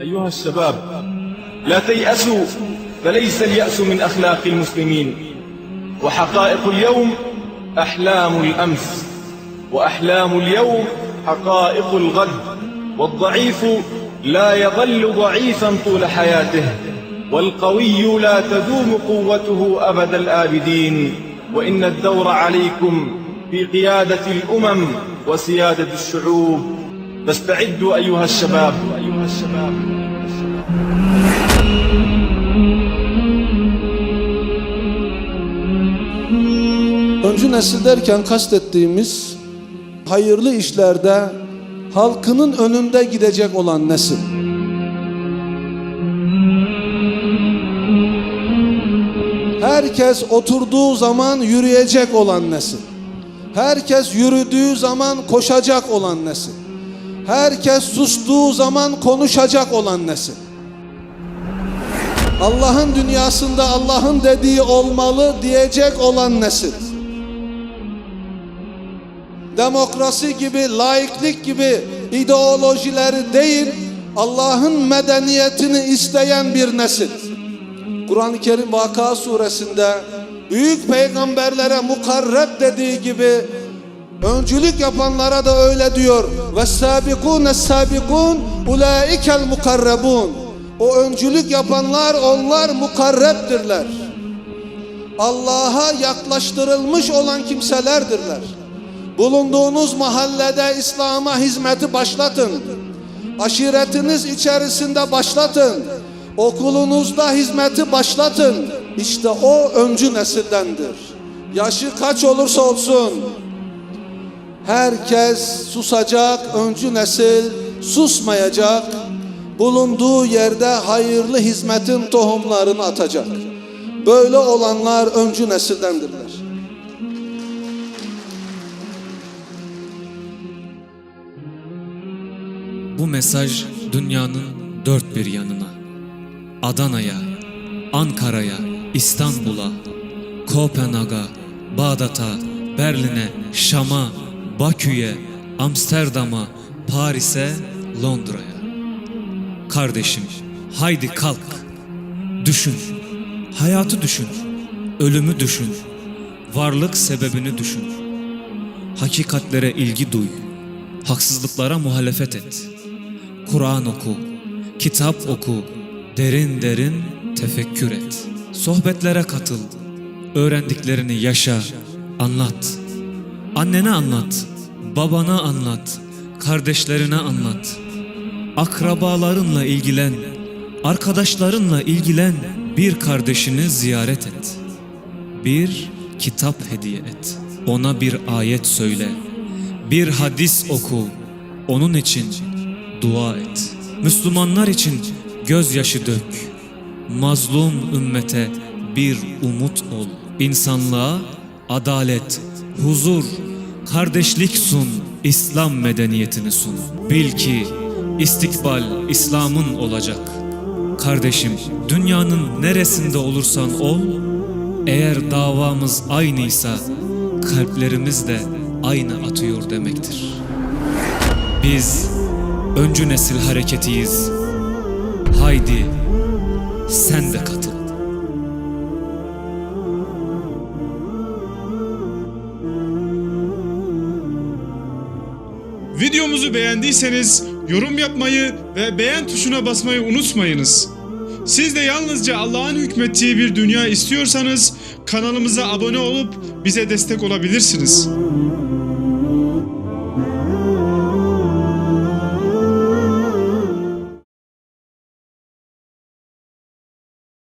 أيها الشباب لا تيأسوا فليس اليأس من أخلاق المسلمين. وحقائق اليوم أحلام الأمس وأحلام اليوم حقائق الغد. والضعيف لا يظل ضعيفا طول حياته والقوي لا تدوم قوته أبد الآبدين. وإن الدور عليكم في قيادة الأمم وسيادة الشعوب. فاستعدوا أيها الشباب أيها الشباب Öncü nesil derken kastettiğimiz hayırlı işlerde halkının önünde gidecek olan nesil. Herkes oturduğu zaman yürüyecek olan nesil. Herkes yürüdüğü zaman koşacak olan nesil. Herkes sustuğu zaman konuşacak olan nesil. Allah'ın dünyasında Allah'ın dediği olmalı diyecek olan nesil. Demokrasi gibi, laiklik gibi ideolojileri değil, Allah'ın medeniyetini isteyen bir nesil. Kur'an-ı Kerim Vaka suresinde büyük peygamberlere mukarreb dediği gibi öncülük yapanlara da öyle diyor. Ve sabikun sabikun ulaikel mukarrebun. O öncülük yapanlar onlar mukarreptirler. Allah'a yaklaştırılmış olan kimselerdirler. Bulunduğunuz mahallede İslam'a hizmeti başlatın. Aşiretiniz içerisinde başlatın. Okulunuzda hizmeti başlatın. İşte o öncü nesildendir. Yaşı kaç olursa olsun herkes susacak, öncü nesil susmayacak. Bulunduğu yerde hayırlı hizmetin tohumlarını atacak. Böyle olanlar öncü nesildendirler. Bu mesaj dünyanın dört bir yanına. Adana'ya, Ankara'ya, İstanbul'a, Kopenhag'a, Bağdat'a, Berlin'e, Şam'a, Bakü'ye, Amsterdam'a, Paris'e, Londra'ya. Kardeşim, haydi kalk. Düşün. Hayatı düşün. Ölümü düşün. Varlık sebebini düşün. Hakikatlere ilgi duy. Haksızlıklara muhalefet et. Kur'an oku, kitap oku, derin derin tefekkür et. Sohbetlere katıl, öğrendiklerini yaşa, anlat. Annene anlat, babana anlat, kardeşlerine anlat. Akrabalarınla ilgilen, arkadaşlarınla ilgilen, bir kardeşini ziyaret et. Bir kitap hediye et. Ona bir ayet söyle. Bir hadis oku. Onun için dua et. Müslümanlar için gözyaşı dök. Mazlum ümmete bir umut ol. İnsanlığa adalet, huzur, kardeşlik sun. İslam medeniyetini sun. Bil ki istikbal İslam'ın olacak. Kardeşim, dünyanın neresinde olursan ol, eğer davamız aynıysa kalplerimiz de aynı atıyor demektir. Biz öncü nesil hareketiyiz. Haydi sen de katıl. Videomuzu beğendiyseniz yorum yapmayı ve beğen tuşuna basmayı unutmayınız. Siz de yalnızca Allah'ın hükmettiği bir dünya istiyorsanız kanalımıza abone olup bize destek olabilirsiniz.